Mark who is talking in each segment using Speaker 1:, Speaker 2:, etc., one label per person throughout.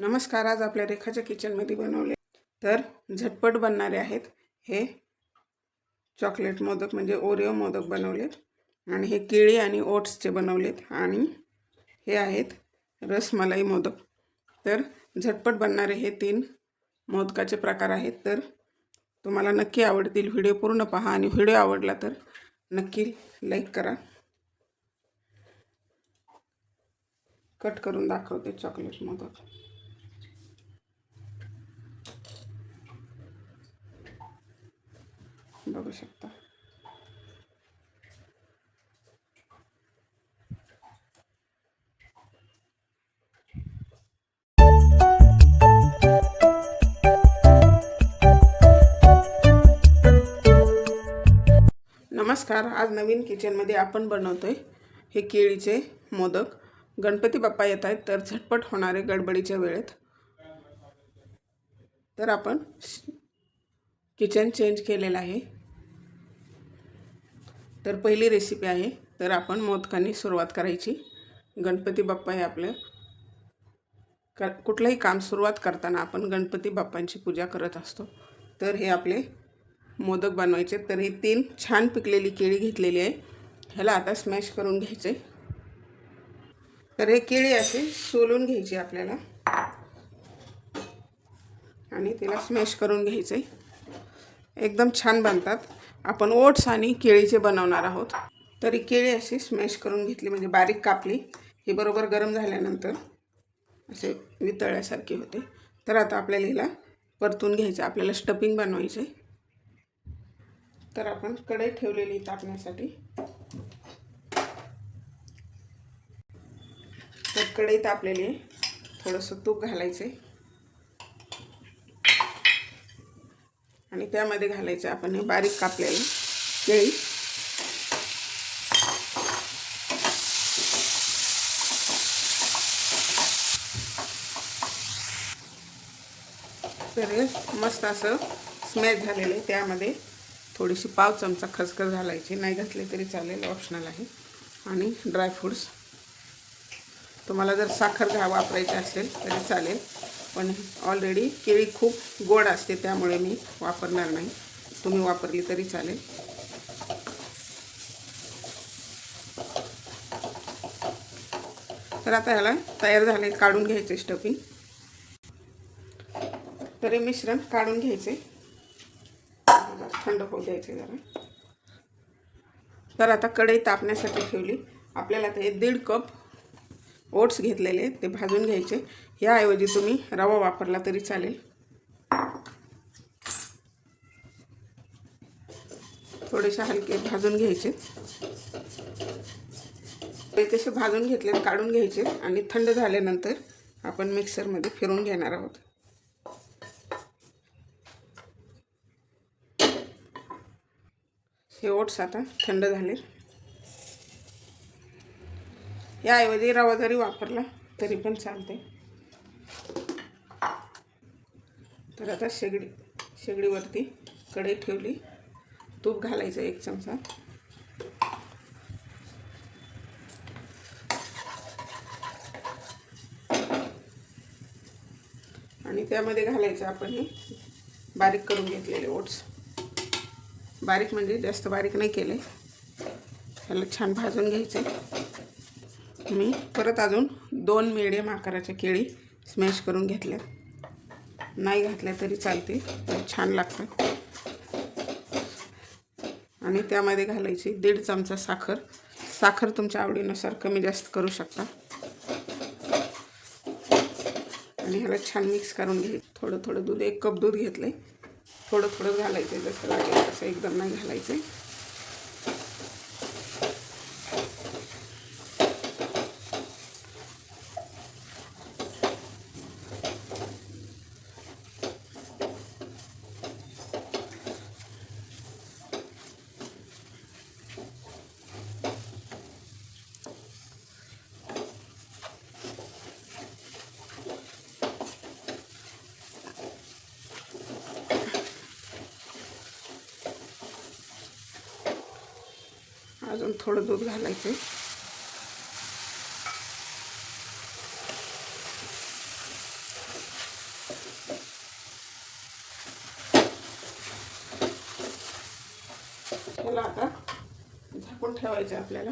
Speaker 1: नमस्कार आज आपल्या रेखाच्या किचनमध्ये बनवले तर झटपट बनणारे आहेत हे चॉकलेट मोदक म्हणजे ओरिओ मोदक बनवलेत आणि हे केळी आणि ओट्सचे बनवलेत आणि हे आहेत रसमलाई मोदक. तर झटपट बनणारे हे तीन मोदकाचे प्रकार आहेत. तर तुम्हाला नक्की आवडतील व्हिडिओ पूर्ण पहा आणि व्हिडिओ आवडला तर नक्की लाईक करा. कट करून दाखवते चॉकलेट मोदक. बघू शकता. नमस्कार आज नवीन किचनमध्ये आपण बनवतोय हे केळीचे मोदक. गणपती बाप्पा येत आहेत तर झटपट होणारे गडबडीच्या वेळेत. तर आपण किचन चेंज केलेलं आहे. तर पहिली रेसिपी आहे. तर आपण मोदकांनी सुरुवात करायची. गणपती बाप्पा हे आपलं क कुठलंही काम सुरुवात करताना आपण गणपती बाप्पांची पूजा करत असतो. तर हे आपले मोदक बनवायचे. तर ही तीन छान पिकलेली केळी घेतलेली आहे. ह्याला आता स्मॅश करून घ्यायचे. तर हे केळी असे सोलून घ्यायची आपल्याला. आणि तिला स्मॅश करून घ्यायचं. आहे एकदम छान बनतात. आपण ओट्स आणि केळीचे बनवणार आहोत. तरी केळी अशी स्मॅश करून घेतली म्हणजे बारीक कापली. ही बरोबर गरम झाल्यानंतर असे वितळल्यासारखे होते. तर आता आपल्याला हिला परतून घ्यायचं आपल्याला स्टफिंग बनवायचे तर आपण कढई ठेवलेली तापण्यासाठी. तर कढई तापलेली आहे. थोडंसं तूप घालायचं आहे आणि त्यामध्ये घालायचं आपण हे बारीक कापलेलं केळी. तर हे मस्त असं स्मॅश झालेलं आहे. त्यामध्ये थोडीशी पाव चमचा खसखस घालायची. नाही घातले तरी चालेल ऑप्शनल आहे. आणि ड्रायफ्रूट्स तुम्हाला जर साखर घा वापरायची असेल तरी चालेल. पण ऑलरेडी केळी खूप गोड असते त्यामुळे मी वापरणार नाही. तुम्ही वापरली तरी चालेल. तर आता ह्याला तयार झाले काढून घ्यायचे स्टफिंग तर मिश्रण काढून घ्यायचे. थंड होऊ द्यायचे जरा. तर आता कढई तापण्यासाठी ठेवली. आपल्याला ते दीड कप ओट्स घेतलेले ते भाजून घ्यायचे. याऐवजी तुम्ही रवा वापरला तरी चालेल. थोडेसे हलके भाजून घ्यायचे. ते तसे भाजून घेतले काढून घ्यायचे आणि थंड झाल्यानंतर आपण मिक्सरमध्ये फिरून घेणार आहोत. हे ओट्स आता थंड झाले. याऐवजी रवा जरी वापरला तरी पण चालते. तर आता शेगडी शेगडीवरती कढई ठेवली. तूप घालायचं एक चमचा. आणि त्यामध्ये घालायचं आपण हे बारीक करून घेतलेले ओट्स. बारीक म्हणजे जास्त बारीक नाही केले. त्याला छान भाजून घ्यायचे. मी परत अजून दोन मिडियम आकाराच्या केळी स्मॅश करून घेतल्या नाही घातल्या तरी चालते तर छान लागतं. आणि त्यामध्ये घालायची दीड चमचा साखर. साखर तुमच्या आवडीनुसार कमी जास्त करू शकता. आणि ह्याला छान मिक्स करून घे. थोडं थोडं दूध एक कप दूध घेतलं आहे थोडं थोडं घालायचं आहे जसं लागेल तसं एकदम नाही घालायचं अजून थोडं दूध घालायचं आहे आता झाकून ठेवायचं आपल्याला.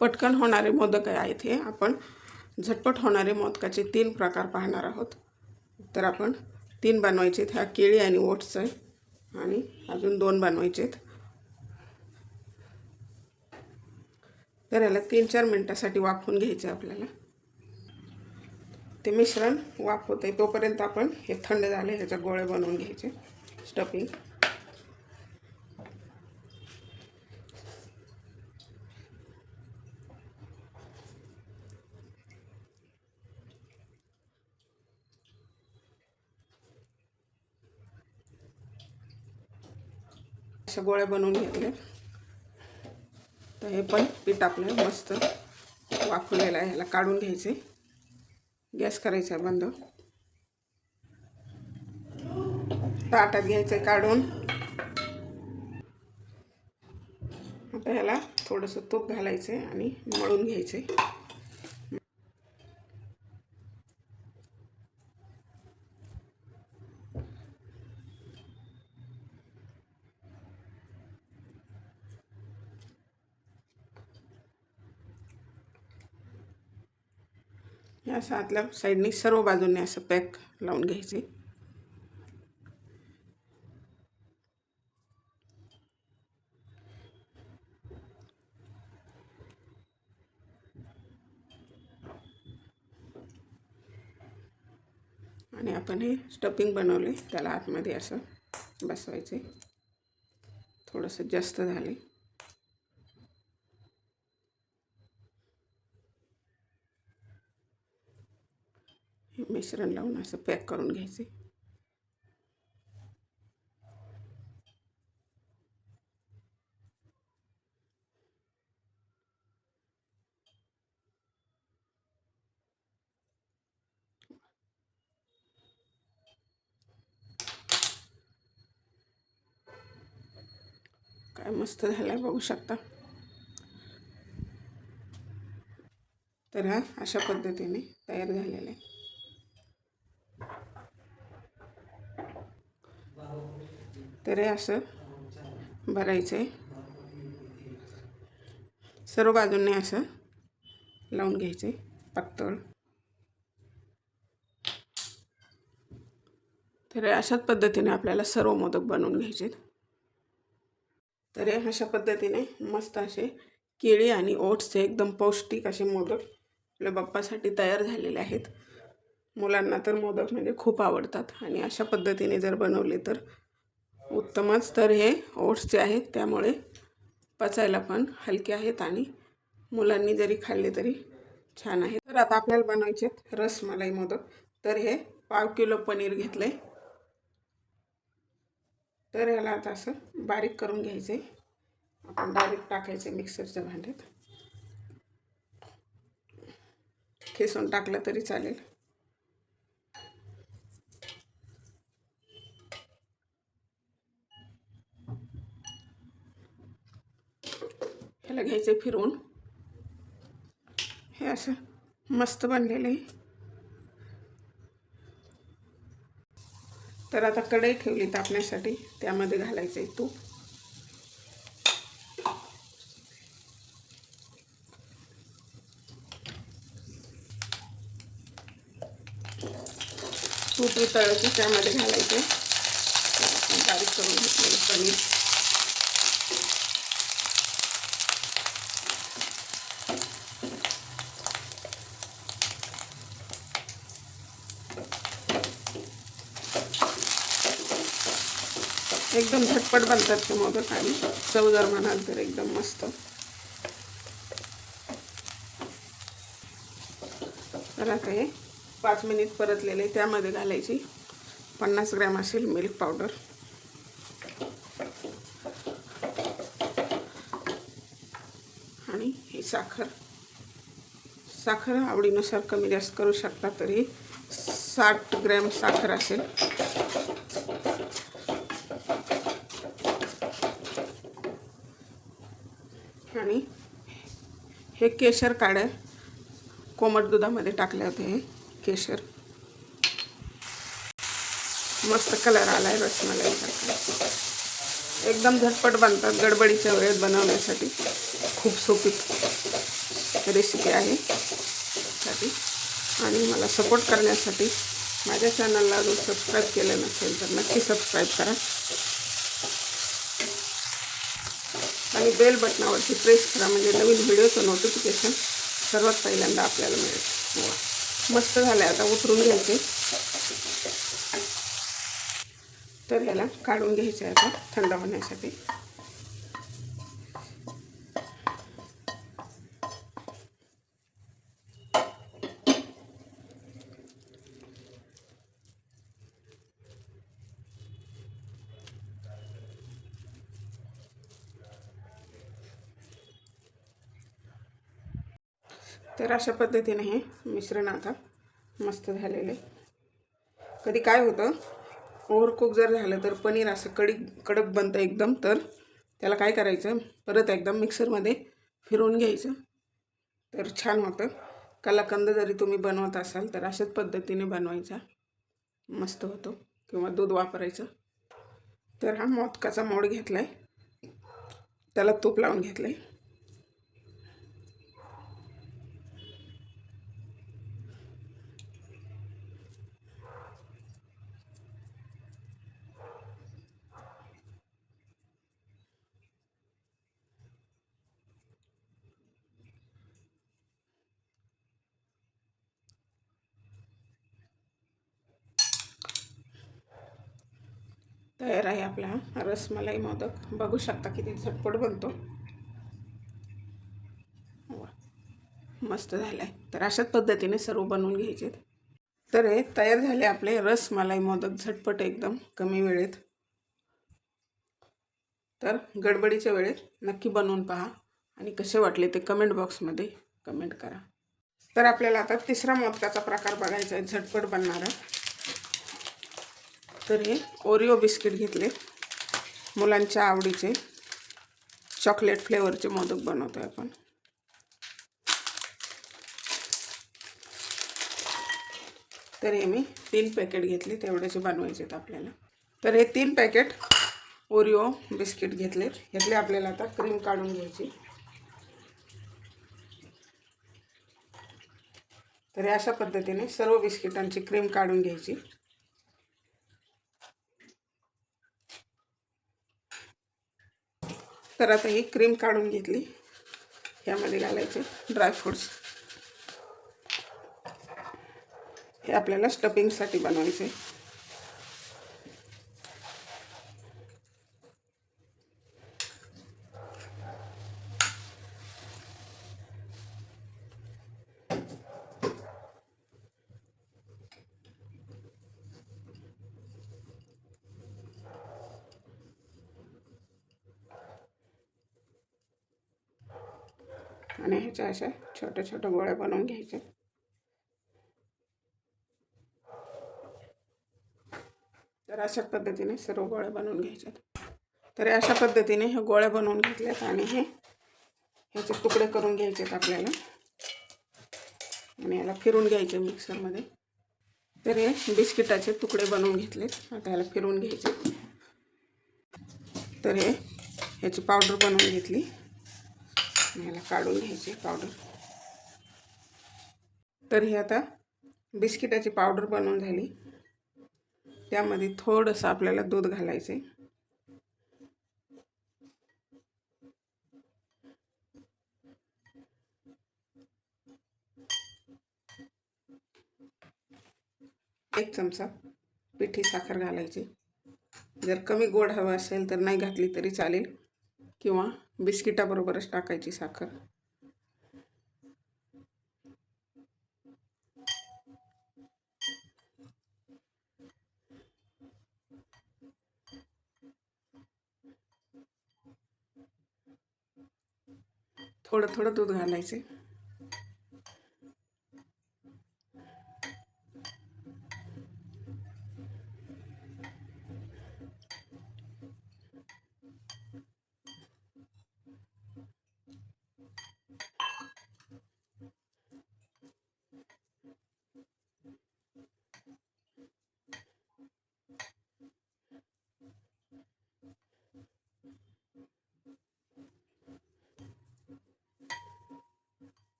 Speaker 1: पटकन होणारे मोदक आहेत हे. आपण झटपट होणारे मोदकाचे तीन प्रकार पाहणार आहोत. तर आपण तीन बनवायचे ह्या केळी आणि ओट्स आहे. आणि अजून दोन बनवायचे आहेत तर याला तीन चार मिनटासाठी वाफवून घ्यायचं आहे आपल्याला. ते मिश्रण वाफ होतं आहे तोपर्यंत आपण हे थंड झाले ह्याच्या गोळे बनवून घ्यायचे. स्टफिंग अशा गोळ्या बनवून घेतल्या. तर हे पण पीठ आपलं मस्त वाफलेलं आहे. ह्याला काढून घ्यायचे. गॅस करायचा आहे बंद. ताटात घ्यायचं आहे काढून. आता ह्याला थोडंसं तूप घालायचं आणि मळून घ्यायचं असं आतल्या साईडनी सर्व बाजूंनी असं पॅक लावून घ्यायचे. आणि आपण हे स्टफिंग बनवले त्याला आतमध्ये असं बसवायचे. थोडंसं जास्त झाले हे मिश्रण लावून असं पॅक करून घ्यायचे. काय मस्त झालंय बघू शकता. तर हा अशा पद्धतीने तयार झालेला आहे. तर हे असं भरायचं आहे. सर्व बाजूंनी असं लावून घ्यायचं आहे पातळ तर अशाच पद्धतीने आपल्याला सर्व मोदक बनवून घ्यायचे तर हे अशा पद्धतीने मस्त असे केळी आणि ओट्सचे एकदम पौष्टिक असे मोदक आपल्या बाप्पासाठी तयार झालेले आहेत. मुलांना तर मोदक म्हणजे खूप आवडतात आणि अशा पद्धतीने जर बनवले तर उत्तमच. तर हे ओट्सचे आहेत त्यामुळे पचायला पण हलके आहेत आणि मुलांनी जरी खाल्ले तरी छान आहे तर आता आपल्याला बनवायचे आहेत रसमलाई मोदक. तर हे पाव किलो पनीर घेतलं आहे तर ह्याला आता असं बारीक करून घ्यायचं आहे आपण डायरेक्ट टाकायचं मिक्सरच्या भांड्यात. खेसून टाकलं तरी चालेल. त्याला घ्यायचं फिरवून. हे असं मस्त बनलेलं आहे. तर आता कढई ठेवली तापण्यासाठी त्यामध्ये घालायचं आहे तूप. तूप वितळायचं त्यामध्ये घालायचे बारीक करून घेतलेलं पनीर. एकदम झटपट बनतात ते मोदक आणि चव जर म्हणाल तर एकदम मस्त. तर आता हे पाच मिनिट परतलेले त्यामध्ये घालायची पन्नास ग्रॅम असेल मिल्क पावडर. आणि ही साखर. साखर आवडीनुसार कमी जास्त करू शकता तरी साठ ग्रॅम साखर असेल. आणि हे केशर काड्या कोमट दुधामध्ये टाकले होते हे केशर. मस्त कलर आला आहे रसमलाईसारखा एकदम झटपट बनतात गडबडीच्या वेळेत बनवण्यासाठी. खूप सोपी रेसिपी आहे साठी आणि मला सपोर्ट करण्यासाठी माझ्या चॅनलला अजून सबस्क्राईब केलं नसेल तर नक्की सबस्क्राईब करा. आणि बेल बटनावरती प्रेस करा. म्हणजे नवीन व्हिडिओचं नोटिफिकेशन सर्वात पहिल्यांदा आपल्याला मिळेल. मस्त झालं आता उतरून घ्यायचे. तर याला काढून घ्यायचं आहे आता थंड होण्यासाठी. तर अशा पद्धतीने हे मिश्रण आता मस्त झालेलं. आहे कधी काय होतं ओव्हरकुक जर झालं तर पनीर असं कडी कडक बनतं एकदम तर त्याला काय करायचं परत एकदम मिक्सरमध्ये फिरवून घ्यायचं. तर छान होतं. कलाकंद जरी तुम्ही बनवत असाल तर अशाच पद्धतीने बनवायचा. मस्त होतो. किंवा दूध वापरायचं. तर हा मोदकाचा मोड घेतला आहे त्याला तूप लावून घेतलं आहे तयार आहे आपला रसमलाई मोदक. बघू शकता किती झटपट बनतो. मस्त झालं आहे तर अशाच पद्धतीने सर्व बनवून घ्यायचे तर हे तयार झाले आपले रसमलाई मोदक झटपट एकदम कमी वेळेत. तर गडबडीच्या वेळेत नक्की बनवून पहा आणि कसे वाटले ते कमेंट बॉक्समध्ये कमेंट करा. तर आपल्याला आता तिसरा मोदकाचा प्रकार बघायचा आहे झटपट बनणारा. तर हे ओरिओ बिस्किट घेतले. मुलांच्या आवडीचे. चॉकलेट फ्लेवरचे मोदक बनवतो आहे आपण. तर हे मी तीन पॅकेट घेतले तेवढ्याचे बनवायचे आहेत आपल्याला. तर हे तीन पॅकेट ओरिओ बिस्किट घेतलेत ह्यातले आपल्याला आता क्रीम काढून घ्यायची. तर अशा पद्धतीने सर्व बिस्किटांची क्रीम काढून घ्यायची. तर आता ही क्रीम काढून घेतली. ह्यामध्ये घालायचे ड्रायफ्रूट्स हे आपल्याला स्टफिंगसाठी बनवायचे. आणि ह्याच्या अशा छोट्या छोट्या गोळ्या बनवून घ्यायच्या. तर अशा पद्धतीने सर्व गोळ्या बनवून घ्यायच्यात. तर अशा पद्धतीने ह्या गोळ्या बनवून घेतल्यात आणि हे ह्याचे तुकडे करून घ्यायचे आहेत आपल्याला. आणि याला फिरून घ्यायचे मिक्सरमध्ये. तर हे बिस्किटाचे तुकडे बनवून घेतलेत. आता याला फिरून घ्यायचे. तर हे ह्याची पावडर बनवून घेतली. याला काढून घ्यायची पावडर तर ही आता बिस्किटाची पावडर बनवून झाली. त्यामध्ये थोडंसं आपल्याला दूध घालायचं आहे एक चमचा पिठी साखर घालायची. जर कमी गोड हवं असेल तर नाही घातली तरी चालेल. किंवा बिस्किटाबरोबरच टाकायची साखर. थोडं थोडं दूध घालायचे.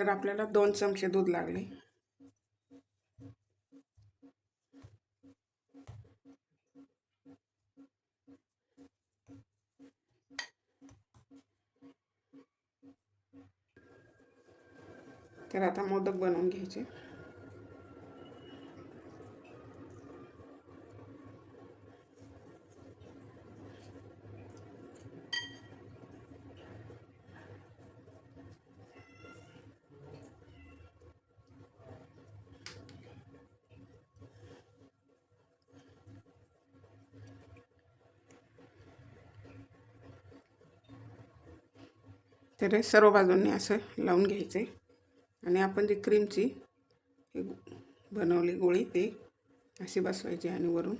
Speaker 1: तर आपल्याला दोन चमचे दूध लागले. तर आता मोदक बनवून घ्यायचे. तर सर्व बाजूंनी असं लावून घ्यायचे. आणि आपण जी क्रीमची बनवली गोळी ती अशी बसवायची आणि वरून.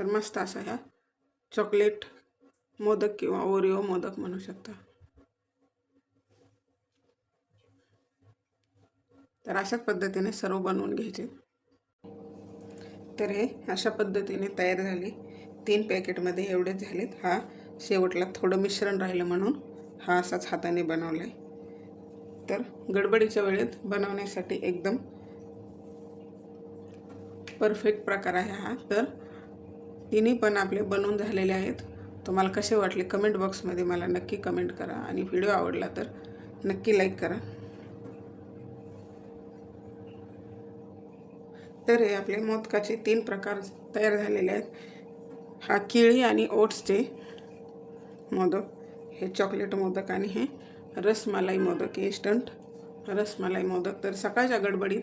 Speaker 1: तर मस्त असा ह्या चॉकलेट मोदक किंवा ओरिओ मोदक म्हणू शकता. तर अशाच पद्धतीने सर्व बनवून घ्यायचे. तर हे अशा पद्धतीने तयार झाले. तीन पॅकेटमध्ये एवढेच झालेत. हा शेवटला थोडं मिश्रण राहिलं म्हणून हा असाच हाताने बनवला आहे तर गडबडीच्या वेळेत बनवण्यासाठी एकदम परफेक्ट प्रकार आहे हा. तर तिन्ही पण आपले बनवून झालेले आहेत. तुम्हाला कसे वाटले? कमेंट बॉक्समध्ये मला नक्की कमेंट करा. आणि व्हिडिओ आवडला तर नक्की लाईक करा. तर हे आपले मोदकाचे तीन प्रकार तयार झालेले आहेत. हा केळी आणि ओट्सचे मोदक हे चॉकलेट मोदक आणि हे रसमलाई मोदक. इन्स्टंट रसमलाई मोदक. तर सकाळच्या गडबडीत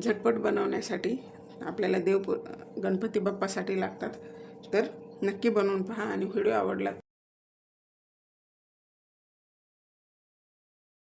Speaker 1: झटपट बनवण्यासाठी आपल्याला देव गणपती बाप्पासाठी लागतात. तर नक्की बनवून पहा आणि व्हिडिओ आवडला